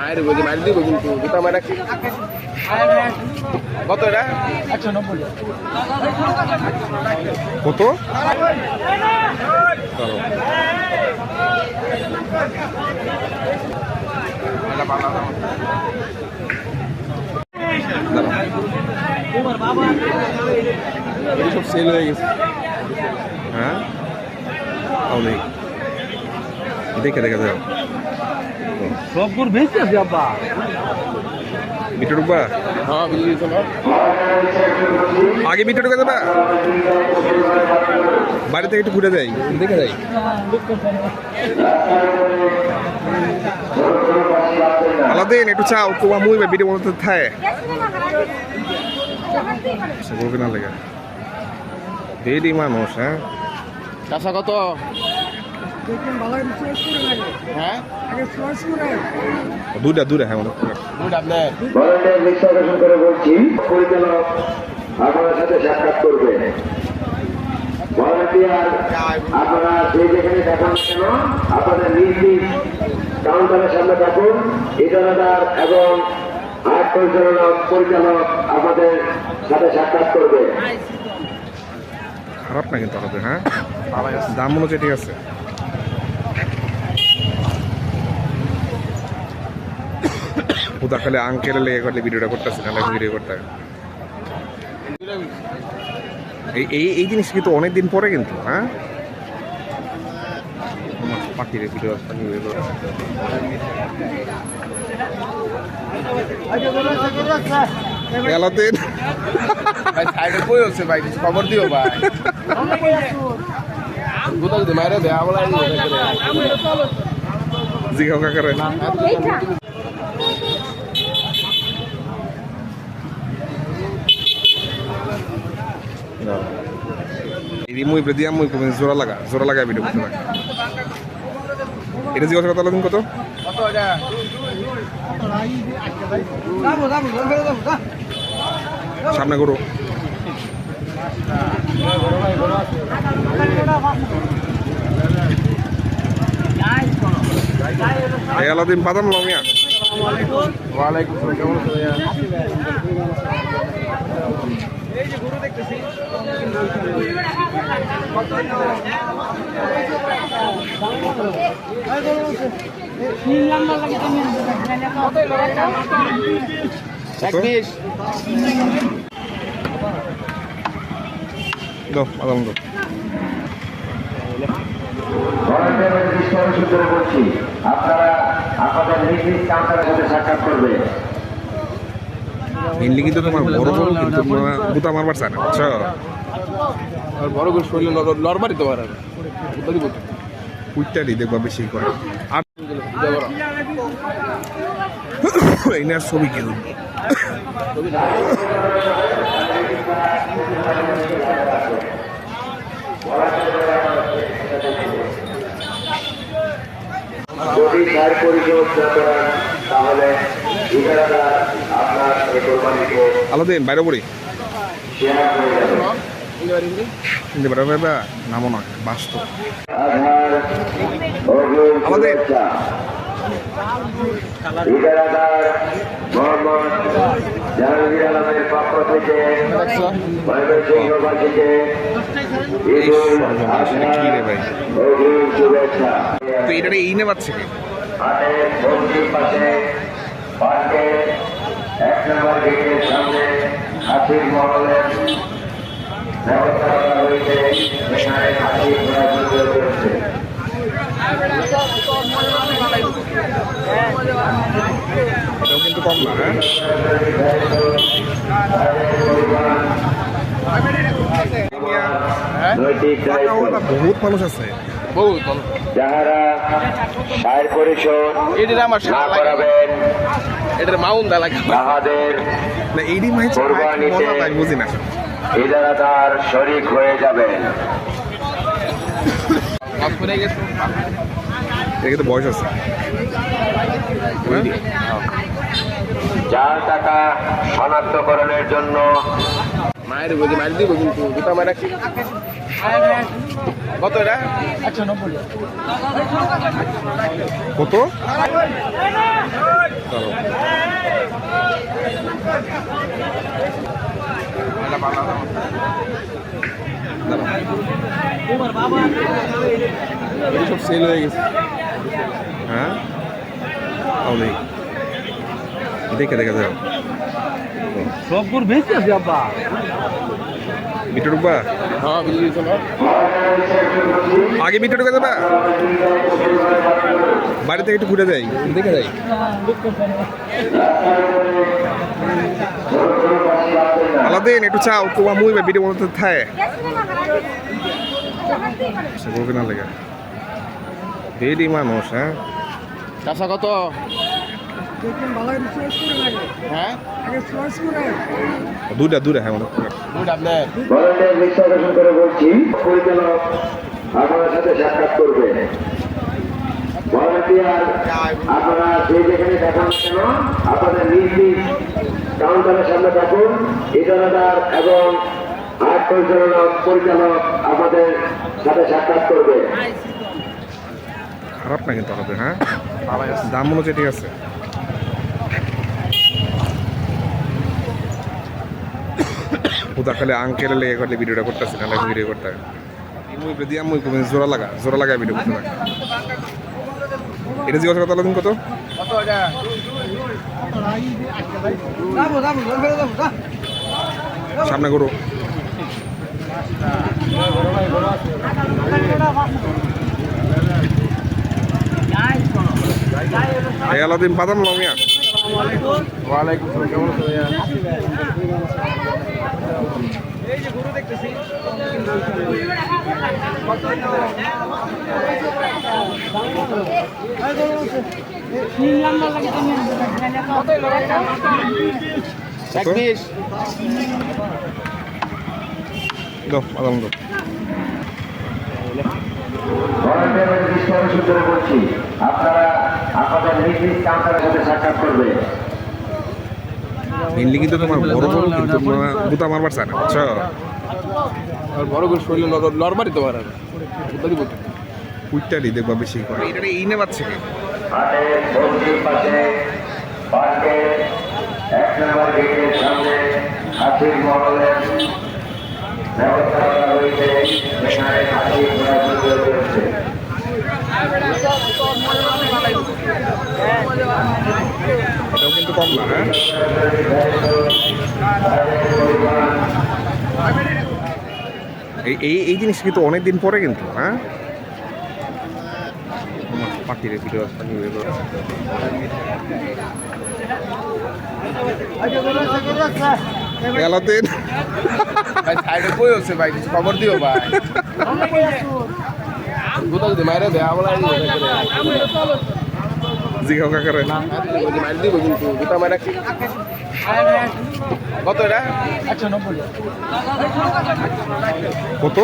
মায়ের বলছি, মায়ের দিব কিন্তু দুটা মায়ের রাখছি কত এটা? কত? সব সেল হয়ে গেছে। হ্যাঁ? অনেক দেখে দেখে যাও সবগুর বেশি আছে আব্বা। মিটে ঢুকবা? হ্যাঁ বিক্রি আগে মিটে ঢুকে যাবা বাড়ি থেকে একটু ঘুরে যাই। দেখে যাই। আলাদিন একটু চাও? তোমার মুই ভিডিও মতো থায়। সে বলবে না লেগে। দেরি মানুষ হ্যাঁ? কাঁচা কত? হ্যাঁ? দুটা দুটা হ্যাঁ মনে হয়। করে বলছি পরিচালক আপনার সাথে সাক্ষাৎ করবে। ভলেন্টিয়ার আপনারা যে যেখানে দেখান কেন আপনাদের নিজ নিজ কাউন্টারের সামনে থাকুন। ইজারাদার এবং আর্ট পরিচালক পরিচালক আপনাদের সাথে সাক্ষাৎ করবে। খারাপ না কিন্তু হ্যাঁ? দাম মনে হচ্ছে ঠিক আছে উদা খালি আঙ্কেল লেগে করলে ভিডিওটা করতেছে না ভিডিও করতে এই এই এই জিনিস কিন্তু অনেক দিন পরে কিন্তু হ্যাঁ? আমার পাখির ভিডিও পাখি ভিডিও আলাদিন ভাই সাইডে কই হচ্ছে ভাই? কিছু খবর দিও ভাই। কোথাও যদি মায়ের দেয়া বলা জিগাও কাকারে। এই মুই দিয়া মুই জোড়া লাগা জোড়া লাগা ভিডিও করতে লাগে। এটা জিজ্ঞাসা কত আলাদিন কত? সামনে করো আলাদিন বাদাম লমিয়া ওয়ালাইকুম কেমন আছো ভাইয়া এক পিস দাও বাদাম দাও ভলেন্টিয়ারের আপনারা আপনাদের নিজ নিজ কাউন্টারের সাথে সাক্ষাৎ করবে মেনলি কিন্তু তোমার বড় বড় কিন্তু গুতা মারবার চায় না বুঝছ? আর বড় করে শরীরে নরমারি তো পারে কোথাও দিব কুইটারি দেখবা বেশি করে। আর এই না ছবি কিনুন যদি সার পরিশোধ না করেন তাহলে আপনার এই কোরবানিকে আলাদিন বাইরে পড়ি। নয় বাস্তব। আমাদের- মোহাম্মদ জাহাঙ্গীর আলমের পক্ষ থেকে ময়মনসিংহবাসীকে ঈদুল এটা কি রে ভাই অগ্রিম শুভেচ্ছা। তো এটা এই নে পাচ্ছে কি? হাটের পাশে পার্কে এক নম্বর গেটের সামনে হাতির মহলের কিন্তু কম না হ্যাঁ বহুত মানুষ আছে। বহুত যাহারা সার পরিশোধ এটার আমার না সাথে করাবেন। এটার মাউন দা লাগে। তাহাদের না এইডি মাইছে মজা বুঝি না। শরিক হয়ে যাবেন। গেছে। বয়স আছে। যার টাকা শনাক্তকরণের জন্য। মায়ের বলছি মায়ের দিব কিন্তু দুটা মায়ের রাখছি কত এটা? একশো নব্বই কত সব সেল হয়ে গেছে। হ্যাঁ? নেই। দেখে দেখে যাও সব বেশি আছে আব্বা। হ্যাঁ আগে বিটে ঢুকে যাবা বাড়ি থেকে একটু ঘুরে যাই। দেখে যাই। আলাদিন একটু চাও তোমার মুই বা বলতে থায়। সে বলবে না লেগে। ডেইলি মানুষ হ্যাঁ? কাঁচা কত? হ্যাঁ? দুইটা দূরে হ্যাঁ। দুইটা আপনার ভলেন্টিয়ার দৃষ্টি আকর্ষণ করে বলছি পরিচালক আপনার সাথে সাক্ষাৎ করবে। ভলেন্টিয়ার আপনারা যে যেখানে দেখান না কেন আপনাদের নিজ নিজ কাউন্টারের সামনে থাকুন। ইজারাদার এবং আর্ট পরিচালনা পরিচালক আপনাদের সাথে সাক্ষাৎ করবে। খারাপ না কিন্তু আমাদের হ্যাঁ? দাম মনে হচ্ছে ঠিক আছে। উদা খালি লেগে করলে ভিডিওটা করতেছে না ভিডিও করতে মুই দিয়া মুই জোড়া লাগা জোড়া লাগা ভিডিও করতে থাকে এটা জিজ্ঞাসা কত দিন কত? সামনে করো আলাদিন বাদাম লাও মিয়া। ওয়ালাইকুম কেমন আছো ভাইয়া এক বিশ দাও বাদাম দাও ভলেন্টিয়ারের দৃষ্টি আকর্ষণ করে বলছি আপনারা আপনাদের নিজ নিজ কাউন্টারের সাক্ষাৎ করবে। মেনলি কিন্তু তোমার বড় বড় কিন্তু বুতা মারবার চায় না বুঝছ? আর বড় করে শরীরে নরমারি তো পারে না। বুঝতে বলতে দেখবা বেশি করে। এটা এই নে পাচ্ছে কি? ব্যবস্থা কম না হ্যাঁ? এই এই এই জিনিস কিন্তু অনেক দিন পরে কিন্তু হ্যাঁ? পাখির ভিডিও এলাদিন ভাই সাইডে কই আছে ভাই? কিছু খবর দিও ভাই। কোথাও যদি মাইরে দেয় আমরা জিগাও কাকারে কত এটা? নব্বই কত?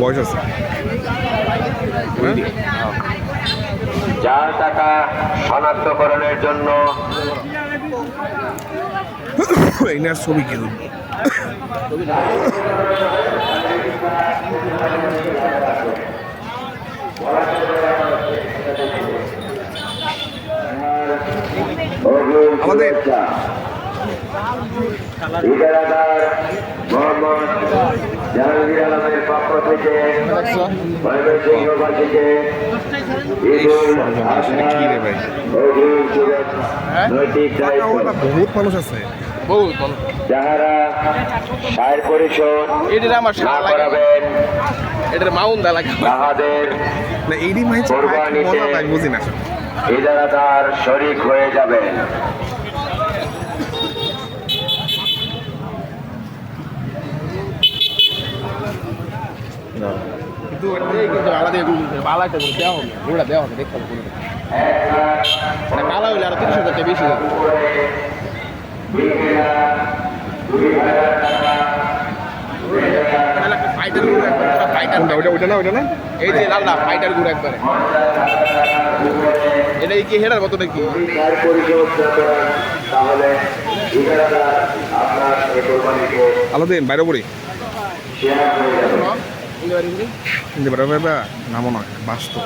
বয়স আছে। হ্যাঁ? চার টাকা শনাক্তকরণের জন্য না ছবি কিন্তু আমাদের- ইদারাদার মোহাম্মদ জাহাঙ্গীর আলমের পক্ষ থেকে বহুত মানুষ আছে। যাহারা সার পরিশোধ এটা আমার না করাবেন এটার মাউন দা লাগে। তাহাদের না কোরবানিতে- বুঝি না। ইদারাদার শরিক হয়ে যাবেন। কিন্তু আলাদা এগুলো একটা দেওয়া হবে ওটা দেওয়া হবে দেখতে হবে কোনো কালা হইলে আরও তিরিশ বেশি যাবে একবার না না এই যে লালটা ফাইটারগুলো একবারে। এটা কি হেডার কত নাকি সার পরিশোধ না কোরবানিকে আলাদিন বাইরে পড়ি। নামও নয় বাস্তব।